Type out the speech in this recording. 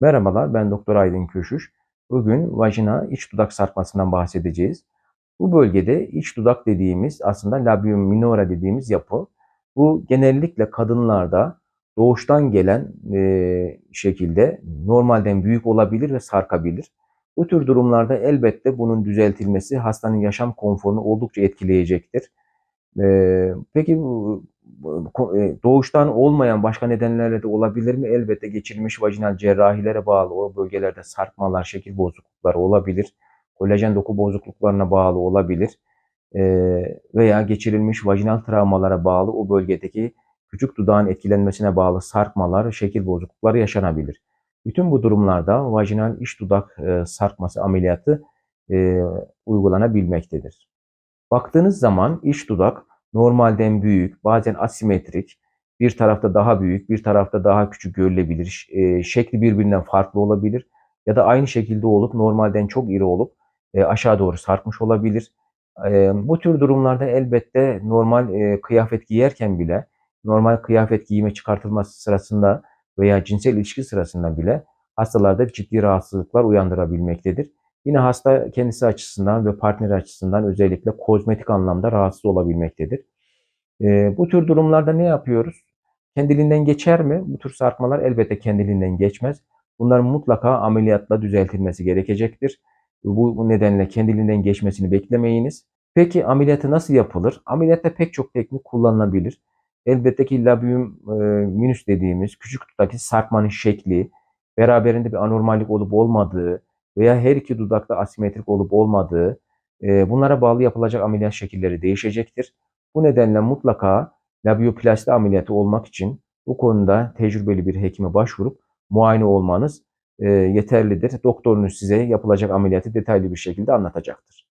Merhabalar, ben Doktor Aydın Köşüş. Bugün vajina iç dudak sarkmasından bahsedeceğiz. Bu bölgede iç dudak dediğimiz aslında labium minora dediğimiz yapı. Bu genellikle kadınlarda doğuştan gelen e, şekilde normalden büyük olabilir ve sarkabilir. Bu tür durumlarda elbette bunun düzeltilmesi hastanın yaşam konforunu oldukça etkileyecektir. E, peki doğuştan olmayan başka nedenlerle de olabilir mi? Elbette geçirilmiş vajinal cerrahilere bağlı o bölgelerde sarkmalar, şekil bozuklukları olabilir. Kolajen doku bozukluklarına bağlı olabilir. Ee, veya geçirilmiş vajinal travmalara bağlı o bölgedeki küçük dudağın etkilenmesine bağlı sarkmalar, şekil bozuklukları yaşanabilir. Bütün bu durumlarda vajinal iç dudak e, sarkması ameliyatı e, uygulanabilmektedir. Baktığınız zaman iç dudak normalden büyük, bazen asimetrik, bir tarafta daha büyük, bir tarafta daha küçük görülebilir. E, şekli birbirinden farklı olabilir ya da aynı şekilde olup normalden çok iri olup e, aşağı doğru sarkmış olabilir. E, bu tür durumlarda elbette normal e, kıyafet giyerken bile, normal kıyafet giyime çıkartılması sırasında veya cinsel ilişki sırasında bile hastalarda ciddi rahatsızlıklar uyandırabilmektedir. Yine hasta kendisi açısından ve partneri açısından özellikle kozmetik anlamda rahatsız olabilmektedir. E, bu tür durumlarda ne yapıyoruz? Kendiliğinden geçer mi? Bu tür sarkmalar elbette kendiliğinden geçmez. Bunların mutlaka ameliyatla düzeltilmesi gerekecektir. Bu nedenle kendiliğinden geçmesini beklemeyiniz. Peki ameliyatı nasıl yapılır? Ameliyatta pek çok teknik kullanılabilir. Elbette ki labium e, minus dediğimiz küçük dudaki sarkmanın şekli, beraberinde bir anormallik olup olmadığı, veya her iki dudakta asimetrik olup olmadığı, e, bunlara bağlı yapılacak ameliyat şekilleri değişecektir. Bu nedenle mutlaka labioplasti ameliyatı olmak için bu konuda tecrübeli bir hekime başvurup muayene olmanız e, yeterlidir. Doktorunuz size yapılacak ameliyatı detaylı bir şekilde anlatacaktır.